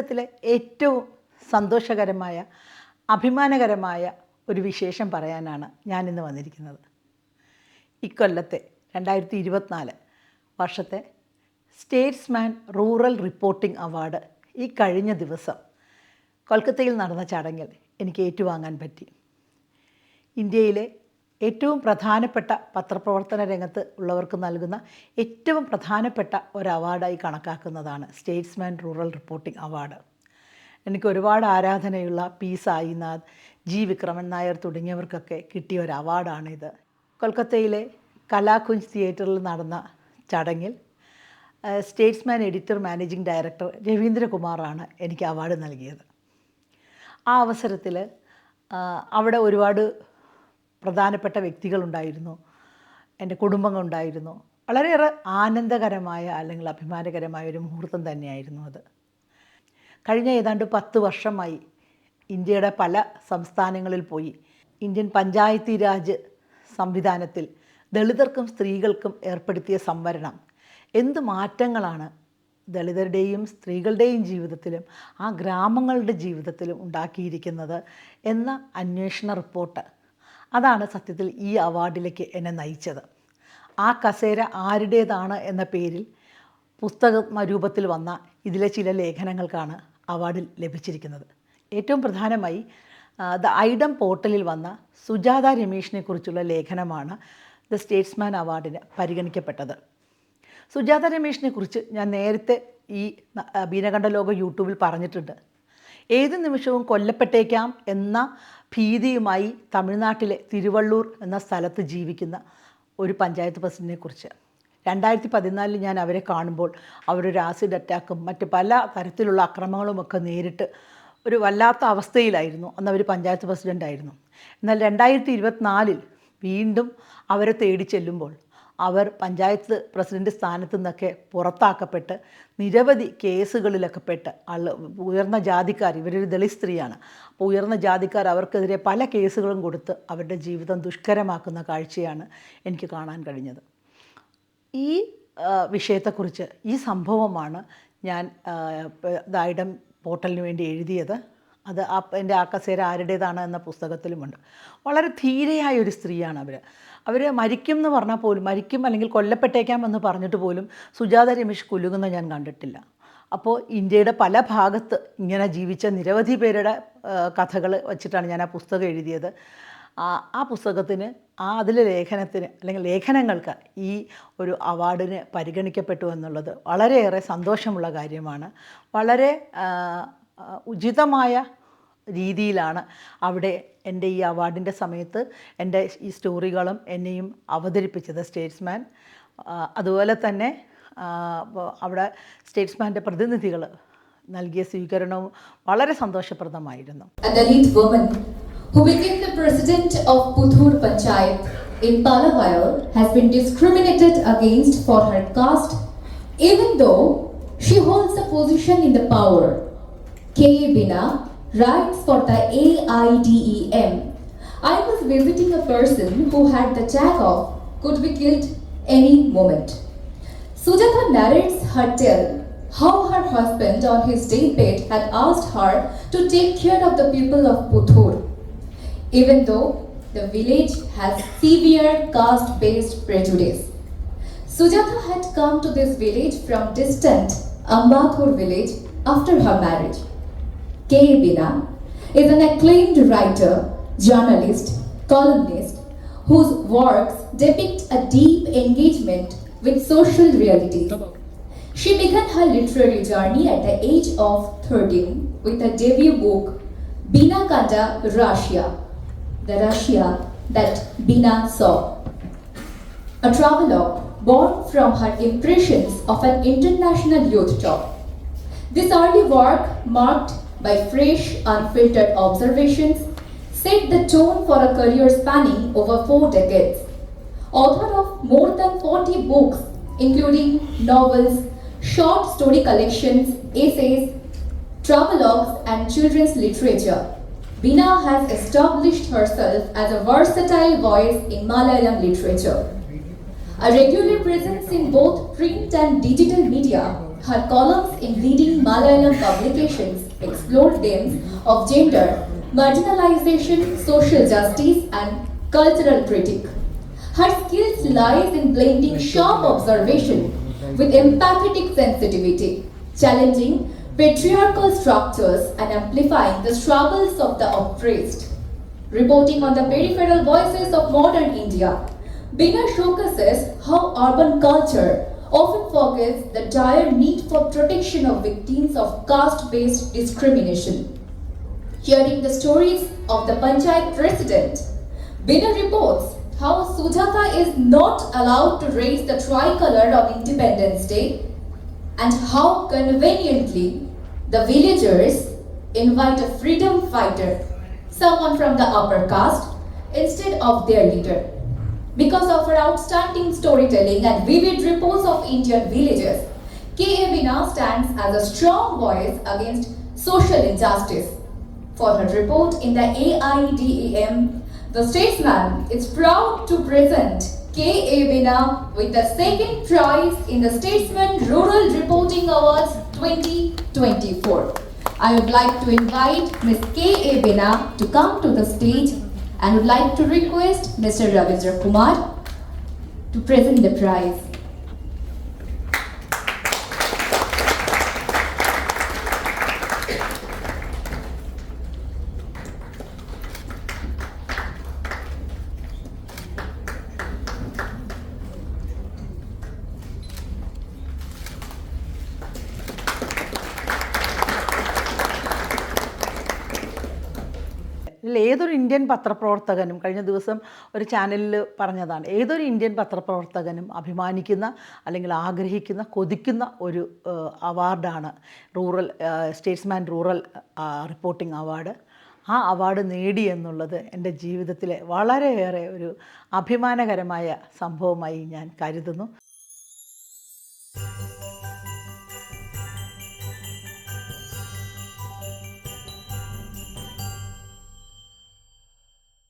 ജീവിതത്തിലെ ഏറ്റവും സന്തോഷകരമായ അഭിമാനകരമായ ഒരു വിശേഷം പറയാനാണ് ഞാനിന്ന് വന്നിരിക്കുന്നത്. ഇക്കൊല്ലത്തെ രണ്ടായിരത്തി ഇരുപത്തിനാല് വർഷത്തെ സ്റ്റേറ്റ്സ്മാൻ റൂറൽ റിപ്പോർട്ടിംഗ് അവാർഡ് ഈ കഴിഞ്ഞ ദിവസം കൊൽക്കത്തയിൽ നടന്ന ചടങ്ങിൽ എനിക്ക് ഏറ്റുവാങ്ങാൻ പറ്റി. ഇന്ത്യയിലെ ഏറ്റവും പ്രധാനപ്പെട്ട പത്രപ്രവർത്തന രംഗത്ത് ഉള്ളവർക്ക് നൽകുന്ന ഏറ്റവും പ്രധാനപ്പെട്ട ഒരു അവാർഡായി കണക്കാക്കുന്നതാണ് സ്റ്റേറ്റ്സ്മാൻ റൂറൽ റിപ്പോർട്ടിംഗ് അവാർഡ്. എനിക്ക് ഒരുപാട് ആരാധനയുള്ള പി. സായിനാഥ് ജി. വിക്രമൻ നായർ തുടങ്ങിയവർക്കൊക്കെ കിട്ടിയ ഒരു അവാർഡാണിത്. കൊൽക്കത്തയിലെ കലാകുഞ്ച് തിയേറ്ററിൽ നടന്ന ചടങ്ങിൽ സ്റ്റേറ്റ്സ്മാൻ എഡിറ്റർ മാനേജിംഗ് ഡയറക്ടർ രവീന്ദ്രകുമാറാണ് എനിക്ക് അവാർഡ് നൽകിയത്. ആ അവസരത്തിൽ അവിടെ ഒരുപാട് പ്രധാനപ്പെട്ട വ്യക്തികളുണ്ടായിരുന്നു. എന്റെ കുടുംബങ്ങളുണ്ടായിരുന്നു. വളരെയേറെ ആനന്ദകരമായ അല്ലെങ്കിൽ അഭിമാനകരമായ ഒരു മുഹൂർത്തം തന്നെയായിരുന്നു അത്. കഴിഞ്ഞ ഏതാണ്ട് പത്ത് വർഷമായി ഇന്ത്യയുടെ പല സംസ്ഥാനങ്ങളിൽ പോയി. ഇന്ത്യൻ പഞ്ചായത്തി രാജ് സംവിധാനത്തിൽ ദളിതർക്കും സ്ത്രീകൾക്കും ഏർപ്പെടുത്തിയ സംവരണം. എന്ത് മാറ്റങ്ങളാണ് ദളിതരുടെയും സ്ത്രീകളുടെയും ജീവിതത്തിലും ആ ഗ്രാമങ്ങളുടെ ജീവിതത്തിലും ഉണ്ടാക്കിയിരിക്കുന്നത് എന്ന അന്വേഷണ റിപ്പോർട്ട് അതാണ് സത്യത്തിൽ ഈ അവാർഡിലേക്ക് എന്നെ നയിച്ചത്. ആ കസേര ആരുടേതാണ് എന്ന പേരിൽ പുസ്തക രൂപത്തിൽ വന്ന ഇതിലെ ചില ലേഖനങ്ങൾക്കാണ് അവാർഡിൽ ലഭിച്ചിരിക്കുന്നത്. ഏറ്റവും പ്രധാനമായി ദ ഐഡം പോർട്ടലിൽ വന്ന സുജാത രമേഷിനെ കുറിച്ചുള്ള ലേഖനമാണ് ദ സ്റ്റേറ്റ്സ്മാൻ അവാർഡിന് പരിഗണിക്കപ്പെട്ടത്. സുജാത രമേഷിനെ കുറിച്ച് ഞാൻ നേരത്തെ ഈ ബീനകണ്ഠലോക ബീനകണ്ഠ ലോക യൂട്യൂബിൽ പറഞ്ഞിട്ടുണ്ട്. ഏത് നിമിഷവും കൊല്ലപ്പെട്ടേക്കാം എന്ന ഭീതിയുമായി തമിഴ്നാട്ടിലെ തിരുവള്ളൂർ എന്ന സ്ഥലത്ത് ജീവിക്കുന്ന ഒരു പഞ്ചായത്ത് പ്രസിഡന്റിനെ കുറിച്ച്. രണ്ടായിരത്തി പതിനാലിൽ ഞാൻ അവരെ കാണുമ്പോൾ അവരൊരു ആസിഡ് അറ്റാക്കും മറ്റ് പല തരത്തിലുള്ള അക്രമങ്ങളുമൊക്കെ നേരിട്ട് ഒരു വല്ലാത്ത അവസ്ഥയിലായിരുന്നു. അന്ന് അവർ പഞ്ചായത്ത് പ്രസിഡന്റായിരുന്നു എന്നാൽ രണ്ടായിരത്തി ഇരുപത്തിനാലിൽ വീണ്ടും അവരെ തേടി ചെല്ലുമ്പോൾ അവർ പഞ്ചായത്ത് പ്രസിഡന്റ് സ്ഥാനത്തു നിന്നൊക്കെ പുറത്താക്കപ്പെട്ട് നിരവധി കേസുകളിലൊക്കെ പെട്ട് ആൾ ഉയർന്ന ജാതിക്കാർ ഇവരൊരു ദളിത് സ്ത്രീയാണ്. അപ്പോൾ ഉയർന്ന ജാതിക്കാർ അവർക്കെതിരെ പല കേസുകളും കൊടുത്ത് അവരുടെ ജീവിതം ദുഷ്കരമാക്കുന്ന കാഴ്ചയാണ് എനിക്ക് കാണാൻ കഴിഞ്ഞത്. ഈ വിഷയത്തെക്കുറിച്ച് ഈ സംഭവമാണ് ഞാൻ ആ, പോർട്ടലിന് വേണ്ടി എഴുതിയത്. അത് ആ എന്റെ ആ കസേര ആരുടേതാണ് എന്ന പുസ്തകത്തിലുമുണ്ട്. വളരെ ധീരയായ ഒരു സ്ത്രീയാണ് അവർ അവർ മരിക്കും എന്ന് പറഞ്ഞാൽ പോലും മരിക്കും അല്ലെങ്കിൽ കൊല്ലപ്പെട്ടേക്കാം എന്ന് പറഞ്ഞിട്ട് പോലും സുജാത രമേശ് കുലുങ്ങുന്ന ഞാൻ കണ്ടിട്ടില്ല. അപ്പോൾ ഇന്ത്യയുടെ പല ഭാഗത്ത് ഇങ്ങനെ ജീവിച്ച നിരവധി പേരുടെ കഥകൾ വച്ചിട്ടാണ് ഞാൻ ആ പുസ്തകം എഴുതിയത്. ആ പുസ്തകത്തിന് ആ അതിലെ ലേഖനത്തിന് അല്ലെങ്കിൽ ലേഖനങ്ങൾക്ക് ഈ ഒരു അവാർഡിന് പരിഗണിക്കപ്പെട്ടു എന്നുള്ളത് വളരെയേറെ സന്തോഷമുള്ള കാര്യമാണ്. വളരെ ഉചിതമായ രീതിയിലാണ് അവിടെ എന്റെ ഈ അവാർഡിന്റെ സമയത്ത് എന്റെ ഈ സ്റ്റോറികളും എന്നെയും അവതരിപ്പിച്ചത് സ്റ്റേറ്റ്സ്മാൻ അതുപോലെ തന്നെ അവിടെ സ്റ്റേറ്റ്സ്മാന്റെ പ്രതിനിധികൾ നൽകിയ സ്വീകരണവും വളരെ സന്തോഷപ്രദമായിരുന്നു who became the president of Puthur Panchayat in Palawayal has been discriminated against for her caste even though she holds a position in the power. K. Bina writes for the AIDEM. I was visiting a person who had the tag of could be killed any moment. Sujata narrates her tale how her husband on his deathbed had asked her to take care of the people of Puthur. Even though the village has severe caste based prejudice. Sujata had come to this village from distant Ambathur village after her marriage. K. Bina is an acclaimed writer, journalist, columnist whose works depict a deep engagement with social realities. She began her literary journey at the age of 13 with her debut book, Bina Kanda Russia, the Russia that Bina saw. A travelogue born from her impressions of an international youth tour. This early work, marked by fresh, unfiltered observations, set the tone for a career spanning over four decades. Author of more than 40 books, including novels, short story collections, essays, travelogues, and children's literature, Bina has established herself as a versatile voice in Malayalam literature. A regular presence in both print and digital media, Her columns in leading Malayalam publications explore themes of gender, marginalization, social justice, and cultural critique. Her skills lies in blending sharp observation with empathetic sensitivity, challenging patriarchal structures and amplifying the struggles of the oppressed. Reporting on the peripheral voices of modern India, Bina showcases how urban culture often forgets the dire need for protection of victims of caste-based discrimination. Hearing the stories of the Panchayat president, Bina reports how Sujata is not allowed to raise the tricolor on Independence Day and how conveniently the villagers invite a freedom fighter, someone from the upper caste, instead of their leader. Because of her outstanding storytelling and vivid reports of Indian villages, K.A. Bina stands as a strong voice against social injustice. For her report in the AIDEM, the statesman is proud to present K.A. Bina with the second prize in the Statesman Rural Reporting Awards 2024. I would like to invite Ms. K.A. Bina to come to the stage and would like to request Mr. Ravindra Kumar to present the prize. Indian പത്രപ്രവർത്തകനും കഴിഞ്ഞ ദിവസം ഒരു ചാനലിൽ പറഞ്ഞതാണ് ഏതൊരു Indian പത്രപ്രവർത്തകനും അഭിമാനിക്കുന്ന അല്ലെങ്കിൽ ആഗ്രഹിക്കുന്ന കൊതിക്കുന്ന ഒരു അവാർഡാണ് rural Statesman rural reporting award. ആ അവാർഡ് നേടി എന്നുള്ളത് എന്റെ ജീവിതത്തിലെ വളരെയേറെ ഒരു അഭിമാനകരമായ സംഭവമായി ഞാൻ കരുതുന്നു.